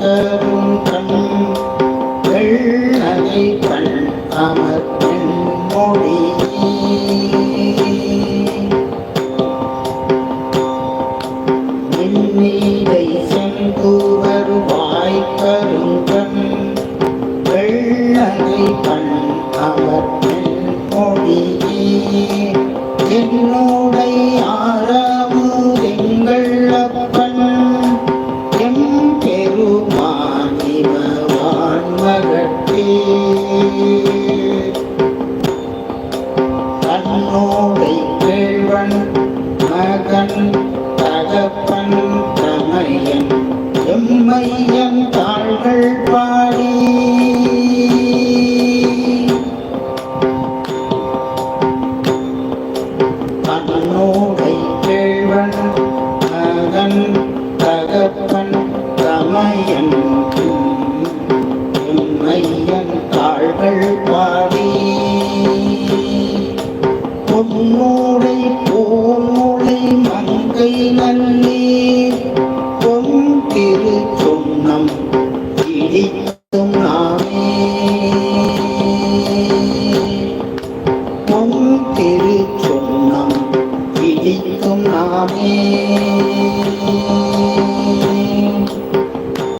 தரும் கண் வெள்ளனை கண் அமர் மொழி. நீரை செங்குவர் வாய்க்கருங்கண் வெள்ளனை கண் அமர் மொழி. என்னோ மகன் தகப்பன் தமையன் எம்மையன் தாள்கள் பாடி. தன்னோடை கேழ்வன் மகன் தகப்பன் தமையன் எம்மையன் தாள்கள் பாடி. വിധിത്തും നാമേ തിരുച്ചൊന്നം വിധിക്കും നാമേ.